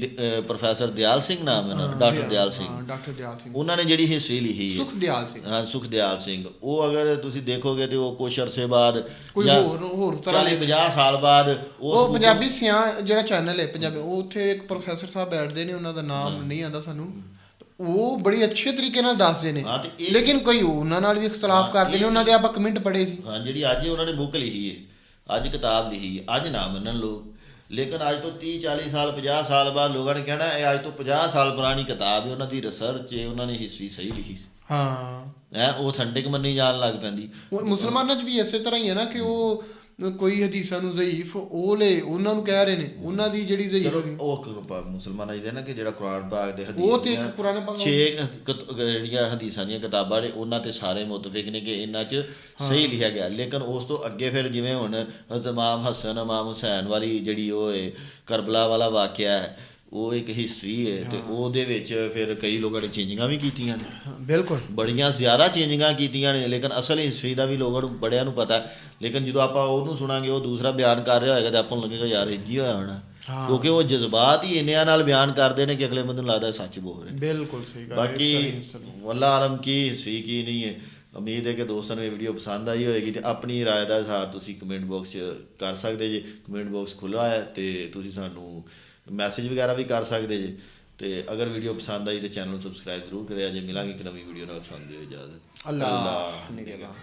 ਪ੍ਰੋਫੈਸਰ ਦਿਆਲ ਸਿੰਘ ਨਾਮ ਹੈ ਨਾ ਡਾਕਟਰ ਦਿਆਲ ਸਿੰਘ। ਡਾਕਟਰ ਦਿਆਲ ਸਿੰਘ। ਉਹਨਾਂ ਨੇ ਜਿਹੜੀ ਹਿਸਟਰੀ ਲਿਖੀ ਹੈ। ਸੁਖ ਦਿਆਲ ਸਿੰਘ। ਹਾਂ ਸੁਖਦਿਆਲ ਸਿੰਘ। ਉਹ ਅਗਰ ਤੁਸੀਂ ਦੇਖੋਗੇ ਤੇ ਉਹ ਕੁਛ ਅਰਸੇ ਬਾਅਦ ਕੋਈ ਹੋਰ ਹੋਰ ਤਰ੍ਹਾਂ 40 50 ਸਾਲ ਬਾਅਦ ਉਹ ਪੰਜਾਬੀ ਸਿਆਂ ਜਿਹੜਾ ਚੈਨਲ ਹੈ ਪੰਜਾਬੀ ਉਹ ਉੱਥੇ ਇੱਕ ਪ੍ਰੋਫੈਸਰ ਸਾਹਿਬ ਬੈਠਦੇ ਨੇ ਉਹਨਾਂ ਦਾ ਨਾਮ ਨਹੀਂ ਆਉਂਦਾ ਸਾਨੂੰ। ਉਹ ਬੜੀ ਅੱਛੇ ਤਰੀਕੇ ਨਾਲ ਦੱਸਦੇ ਨੇ। ਹਾਂ ਤੇ ਇਹ- ਲੇਕਿਨ ਕੋਈ ਉਹਨਾਂ ਨਾਲ ਵੀ ਇਖਤਲਾਫ ਕਰਦੇ ਨੇ ਉਹਨਾਂ ਦੇ ਆਪਾਂ ਕਮੈਂਟ ਪੜ੍ਹੇ ਸੀ। ਹਾਂ ਜਿਹੜੀ ਅੱਜ ਉਹਨਾਂ ਨੇ ਬੁੱਕ ਲਿਖੀ ਹੈ ਅੱਜ ਕਿਤਾਬ ਲਿਖੀ ਹੈ ਅੱਜ ਨਾ ਮੰਨਣ ਲੋਕ। ਲੇਕਿਨ ਅੱਜ ਤੋਂ 30 40 ਸਾਲ 50 ਸਾਲ ਬਾਅਦ ਲੋਕਾਂ ਨੇ ਕਹਿਣਾ ਇਹ ਅੱਜ ਤੋਂ 50 ਸਾਲ ਪੁਰਾਣੀ ਕਿਤਾਬ ਹੈ ਉਹਨਾਂ ਦੀ ਰਿਸਰਚ ਹੈ ਉਹਨਾਂ ਨੇ ਹਿਸਟਰੀ ਸਹੀ ਲਿਖੀ ਸੀ। ਹਾਂ। ਹੈ ਉਹ ਅਥੈਂਟਿਕ ਮੰਨੀ ਜਾਣ ਲੱਗ ਪੈਂਦੀ। ਉਹ ਮੁਸਲਮਾਨਾਂ 'ਚ ਵੀ ਇਸੇ ਤਰ੍ਹਾਂ ਹੀ ਹੈ ਨਾ ਕਿ ਉਹ ਕੋਈ ਹਦੀਸਾਂ ਨੂੰ ਜ਼ਈਫ ਉਹ ਲੈ ਉਹਨਾਂ ਨੂੰ ਕਹਿ ਰਹੇ ਨੇ ਉਹਨਾਂ ਦੀ ਜਿਹੜੀ ਜ਼ਈਫ ਚਲੋ ਉਹ ਕ- ਮੁਸਲਮਾਨਾਂ ਦੇ ਨਾ ਕਿ ਜਿਹੜਾ ਕੁਰਾਨ ਪਾਕ ਦੇ ਹਦੀਸ ਉਹ ਤੇ ਇੱਕ ਕੁਰਾਨ ਪਾਕ- ਛੇ ਜਿਹੜੀਆਂ ਹਦੀਸਾਂ ਦੀਆਂ ਕਿਤਾਬਾਂ ਨੇ ਉਹਨਾਂ ਤੇ ਸਾਰੇ ਮੁਤਫਿਕ ਨੇ ਕਿ ਇਹਨਾਂ 'ਚ ਸਹੀ ਲਿਖਿਆ ਗਿਆ। ਲੇਕਿਨ ਉਸ ਤੋਂ ਅੱਗੇ ਫਿਰ ਜਿਵੇਂ ਹੁਣ ਇਮਾਮ ਹਸਨ ਇਮਾਮ ਹੁਸੈਨ ਵਾਲੀ ਜਿਹੜੀ ਉਹ ਹੈ ਕਰਬਲਾ ਵਾਲਾ ਵਾਕਿਆ ਹੈ ਉਹ ਇੱਕ ਹਿਸਟਰੀ ਹੈ ਤੇ ਉਹਦੇ ਵਿੱਚ ਫਿਰ ਕਈ ਲੋਕਾਂ ਨੇ ਚੇਂਜਿੰਗਾਂ ਵੀ ਕੀਤੀਆਂ ਨੇ ਹਾਂ, ਬਿਲਕੁਲ ਬੜੀਆਂ ਜ਼ਿਆਦਾ ਚੇਂਜਿੰਗਾਂ ਕੀਤੀਆਂ ਨੇ ਲੇਕਿਨ ਅਸਲ ਹਿਸਟਰੀ ਦਾ ਵੀ ਲੋਕਾਂ ਨੂੰ ਬੜਿਆਂ ਨੂੰ ਪਤਾ ਹੈ। ਲੇਕਿਨ ਜਦੋਂ ਆਪਾਂ ਉਹਨੂੰ ਸੁਣਾਂਗੇ ਉਹ ਦੂਸਰਾ ਬਿਆਨ ਕਰ ਰਿਹਾ ਹੋਏਗਾ ਤਾਂ ਆਪਾਂ ਨੂੰ ਲੱਗੇਗਾ ਯਾਰ ਇੰਜ ਹੀ ਹੋਇਆ ਹੋਣਾ ਹਾਂ। ਕਿਉਂਕਿ ਉਹ ਜਜ਼ਬਾਤ ਹੀ ਇੰਨਿਆਂ ਨਾਲ ਬਿਆਨ ਕਰਦੇ ਨੇ ਕਿ ਅਗਲੇ ਬੰਦੇ ਨੂੰ ਲੱਗਦਾ ਸੱਚ ਬੋਲ ਰਹੇ ਬਿਲਕੁਲ ਸਹੀ ਗੱਲ ਹੈ, ਬਾਕੀ ਸਹੀ- ਸਹੀ। ਵੱਲਾ ਆਲਮ ਕੀ ਹਿਸਟਰੀ ਕੀ ਨਹੀਂ ਹੈ ਉਮੀਦ ਹੈ ਕਿ ਦੋਸਤਾਂ ਨੂੰ ਇਹ ਵੀਡੀਓ ਪਸੰਦ ਆਈ ਹੋਏਗੀ ਤੇ ਆਪਣੀ رائے ਦਾ ਇਜ਼ਹਾਰ ਤੁਸੀਂ ਕਮੈਂਟ ਬਾਕਸ 'ਚ ਕਰ ਸਕਦੇ ਜੇ ਕਮੈਂਟ ਬਾਕਸ ਖੁੱਲ੍ਹਾ ਹੈ ਤੇ ਤੁਸੀਂ ਸਾਨੂੰ ਮੈਸੇਜ ਵਗੈਰਾ ਵੀ ਕਰ ਸਕਦੇ ਜੇ। ਤੇ ਅਗਰ ਵੀਡੀਓ ਪਸੰਦ ਆਈ ਤੇ ਚੈਨਲ ਨੂੰ ਸਬਸਕ੍ਰਾਈਬ ਜ਼ਰੂਰ ਕਰਿਆ ਜੇ ਮਿਲਾਂਗੇ ਇੱਕ ਨਵੀਂ ਵੀਡੀਓ ਨਾਲ ਸਾਨੂੰ ਦਿਓ ਇਜਾਜ਼ਤ। ਅੱਲਾਹ ਨਿਗਹਿਬਾਨ